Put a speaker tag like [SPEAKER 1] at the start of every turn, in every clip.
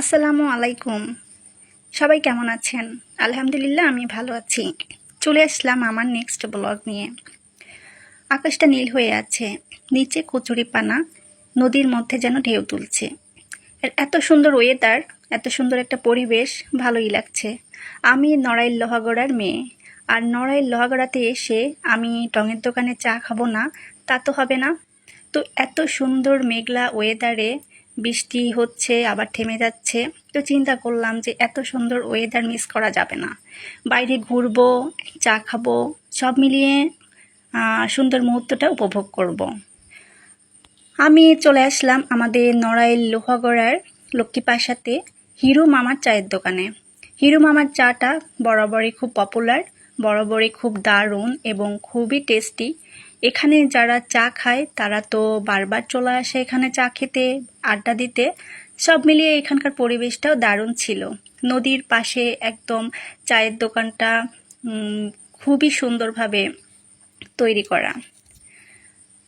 [SPEAKER 1] আসসালামু আলাইকুম। সবাই কেমন আছেন? আলহামদুলিল্লাহ, আমি ভালো আছি। চলে আসলাম আমার নেক্সট ব্লগ নিয়ে। আকাশটা নীল হয়ে আছে। নিচে কচুরিপানা নদীর মধ্যে যেন ঢেউ তুলছে। এত সুন্দর ওয়েদার এত সুন্দর একটা পরিবেশ, ভালোই লাগছে। আমি নড়াইল লোহাগড়ার মেয়ে। আর নড়াইল লোহাগড়াতে এসে আমি টঙের দোকানে চা খাব না, তা তো হবে না। তো এত সুন্দর মেঘলা ওয়েদারে বৃষ্টি হচ্ছে, আবার থেমে যাচ্ছে। তো চিন্তা করলাম যে এত সুন্দর ওয়েদার মিস করা যাবে না। বাইরে ঘুরবো, চা খাব, সব মিলিয়ে সুন্দর মুহূর্তটা উপভোগ করব। আমি চলে আসলাম আমাদের নড়াইল লোহাগড়ার লক্ষ্মীপাশাতে হিরু মামার চায়ের দোকানে। হিরু মামার চাটা বরাবরই খুব পপুলার বরাবরই খুব দারুণ এবং খুবই টেস্টি এখানে যারা চা খায়, তারা তো বারবার চলে আসে এখানে চা খেতে, আড্ডা দিতে। সব মিলিয়ে এখানকার পরিবেশটাও দারুণ ছিল। নদীর পাশে একদম চায়ের দোকানটা খুবই সুন্দরভাবে তৈরি করা।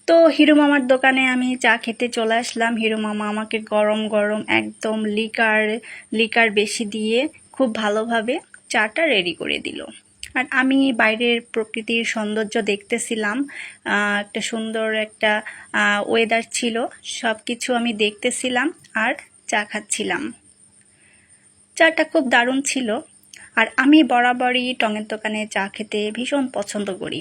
[SPEAKER 1] তো হিরো মামার দোকানে আমি চা খেতে চলে আসলাম। হিরো মামা আমাকে গরম গরম একদম লিকার লিকার বেশি দিয়ে খুব ভালোভাবে চাটা রেডি করে দিল। আর আমি বাইরের প্রকৃতির সৌন্দর্য দেখতেছিলাম একটা সুন্দর একটা ওয়েদার ছিল সব কিছু আমি দেখতেছিলাম আর চা খাচ্ছিলাম। চাটা খুব দারুণ ছিল আর আমি বরাবরই টঙের দোকানে চা খেতে ভীষণ পছন্দ করি।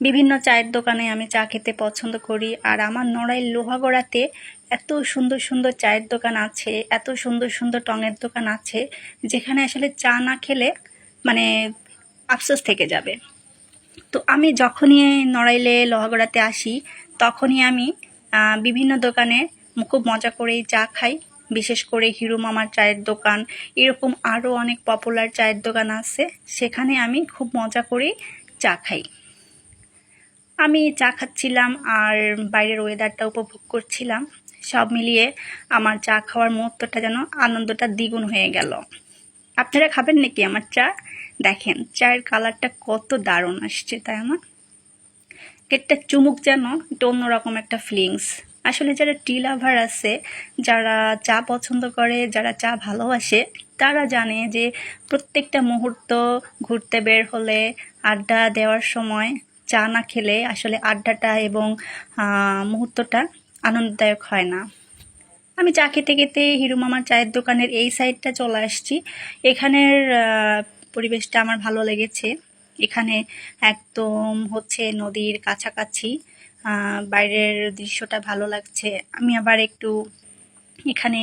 [SPEAKER 1] বিভিন্ন চায়ের দোকানে আমি চা খেতে পছন্দ করি আর আমার নড়াইল লোহাগড়াতে এত সুন্দর সুন্দর চায়ের দোকান আছে, এত সুন্দর সুন্দর টঙের দোকান আছে, যেখানে আসলে চা না খেলে মানে আফসোস থেকে যাবে। তো আমি যখনই নড়াইলে লোহাগড়াতে আসি, তখনই আমি বিভিন্ন দোকানে খুব মজা করেই চা খাই। বিশেষ করে হিরো মামার চায়ের দোকান, এরকম আরও অনেক পপুলার চায়ের দোকান আছে। সেখানে আমি খুব মজা করেই চা খাই। আমি চা খাচ্ছিলাম আর বাইরের ওয়েদারটা উপভোগ করছিলাম। সব মিলিয়ে আমার চা খাওয়ার মুহূর্তটা যেন আনন্দটা দ্বিগুণ হয়ে গেল। আপনারা খাবেন নাকি আমার চা? দেখেন, চায়ের কালারটা কত দারুণ আসছে, তাই আমার একটা চুমুক যেন একটা অন্যরকম একটা ফিলিংস আসলে যারা টি লাভার আছে, যারা চা পছন্দ করে, যারা চা ভালোবাসে, তারা জানে যে প্রত্যেকটা মুহূর্ত ঘুরতে বের হলে, আড্ডা দেওয়ার সময় চা না খেলে আসলে আড্ডাটা এবং মুহূর্তটা আনন্দদায়ক হয় না। আমি চা খেতে খেতে হিরু মামার চায়ের দোকানের এই সাইডটা চলে আসছি। এখানের পরিবেশটা আমার ভালো লেগেছে। এখানে একদম হচ্ছে নদীর কাছাকাছি বাইরের দৃশ্যটা ভালো লাগছে। আমি আবার একটু এখানে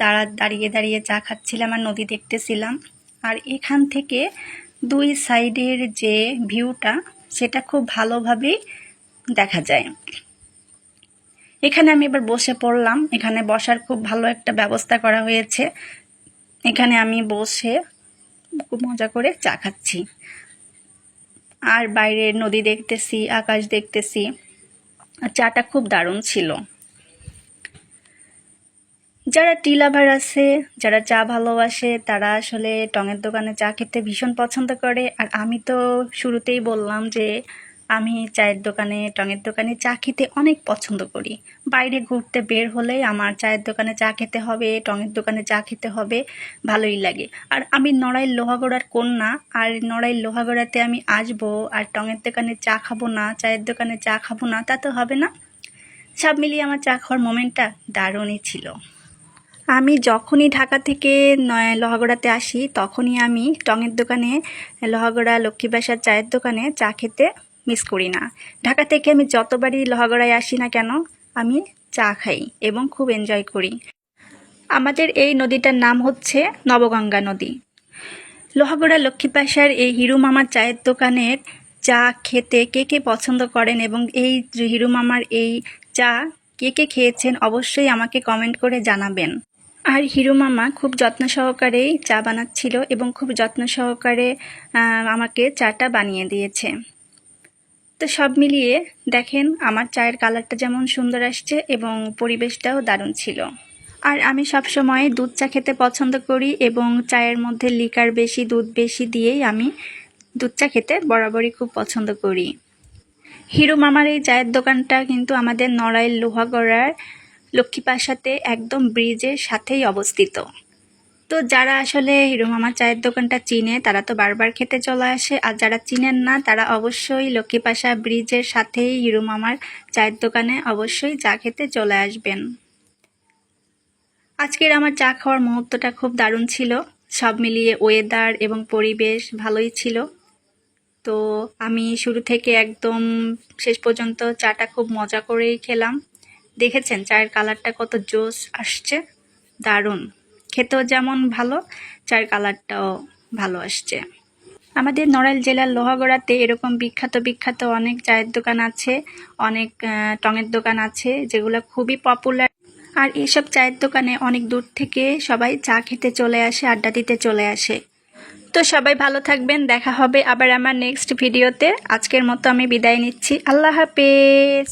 [SPEAKER 1] দাঁড়া, দাঁড়িয়ে দাঁড়িয়ে চা খাচ্ছিলাম আর নদী দেখতেছিলাম। আর এখান থেকে দুই সাইডের যে ভিউটা, সেটা খুব ভালোভাবেই দেখা যায়। এখানে আমি এবার বসে পড়লাম। এখানে বসার খুব ভালো একটা ব্যবস্থা করা হয়েছে। এখানে আমি বসে খুব মজা করে চা খাচ্ছি। আর বাইরে নদী দেখতেছি, আকাশ দেখতেছি। আর চাটা খুব দারুণ ছিল। যারা টি লাভার আছে, যারা চা ভালোবাসে, তারা আসলে টঙের দোকানে চা খেতে ভীষণ পছন্দ করে। আর আমি তো শুরুতেই বললাম যে আমি চায়ের দোকানে, টঙের দোকানে চা খেতে অনেক পছন্দ করি। বাইরে ঘুরতে বের হলে আমার চায়ের দোকানে চা খেতে হবে, টঙের দোকানে চা খেতে হবে, ভালোই লাগে। আর আমি নড়াইল লোহাগড়ার কন্যা, আর নড়াইল লোহাগড়াতে আমি আসব, আর টঙের দোকানে চা খাব না, চায়ের দোকানে চা খাব না, তা তো হবে না। সব মিলিয়ে আমার চা খাওয়ার মোমেন্টটা দারুণই ছিল। আমি যখনই ঢাকা থেকে লোহাগড়াতে আসি, তখনই আমি টঙের দোকানে, লোহাগড়া লক্ষ্মীবাসার চায়ের দোকানে চা খেতে মিস করি না। ঢাকা থেকে আমি যতবারই লোহাগড়ায় আসি না কেন, আমি চা খাই এবং খুব এনজয় করি। আমাদের এই নদীটার নাম হচ্ছে নবগঙ্গা নদী। লোহাগড়া লক্ষ্মীপাশার এই হিরু মামার চায়ের দোকানের চা খেতে কে কে পছন্দ করেন এবং এই হিরু মামার এই চা কে কে খেয়েছেন অবশ্যই আমাকে কমেন্ট করে জানাবেন। আর হিরু মামা খুব যত্ন সহকারেই চা বানাচ্ছিল এবং খুব যত্ন সহকারে আমাকে চাটা বানিয়ে দিয়েছে। তো সব মিলিয়ে দেখেন, আমার চায়ের কালারটা যেমন সুন্দর আসছে এবং পরিবেশটাও দারুণ ছিল। আর আমি সব সময় দুধ চা খেতে পছন্দ করি এবং চায়ের মধ্যে লিকার বেশি, দুধ বেশি দিয়েই আমি দুধ চা খেতে বরাবরই খুব পছন্দ করি। হিরো মামার এই চায়ের দোকানটা কিন্তু আমাদের নড়াইল লোহাগড়ার লক্ষ্মীপাশাতে একদম ব্রিজের সাথেই অবস্থিত। তো যারা আসলে হিরো মামার চায়ের দোকানটা চিনে, তারা তো বারবার খেতে চলে আসে। আর যারা চিনেন না, তারা অবশ্যই লক্ষ্মীপাশা ব্রিজের সাথেই হিরো মামার চায়ের দোকানে অবশ্যই চা খেতে চলে আসবেন। আজকের আমার চা খাওয়ার মুহূর্তটা খুব দারুণ ছিল। সব মিলিয়ে ওয়েদার এবং পরিবেশ ভালোই ছিল। তো আমি শুরু থেকে একদম শেষ পর্যন্ত চাটা খুব মজা করেই খেলাম। দেখেছেন, চায়ের কালারটা কত জোস আসছে। দারুণ। খেতেও যেমন ভালো, চার কালারটাও ভালো আসছে। আমাদের নড়াইল জেলার লোহাগড়াতে এরকম বিখ্যাত বিখ্যাত অনেক চায়ের দোকান আছে, অনেক টঙের দোকান আছে, যেগুলো খুবই পপুলার আর এসব চায়ের দোকানে অনেক দূর থেকে সবাই চা খেতে চলে আসে, আড্ডা দিতে চলে আসে। তো সবাই ভালো থাকবেন, দেখা হবে আবার আমার নেক্সট ভিডিওতে আজকের মতো আমি বিদায় নিচ্ছি। আল্লাহ হাফেজ।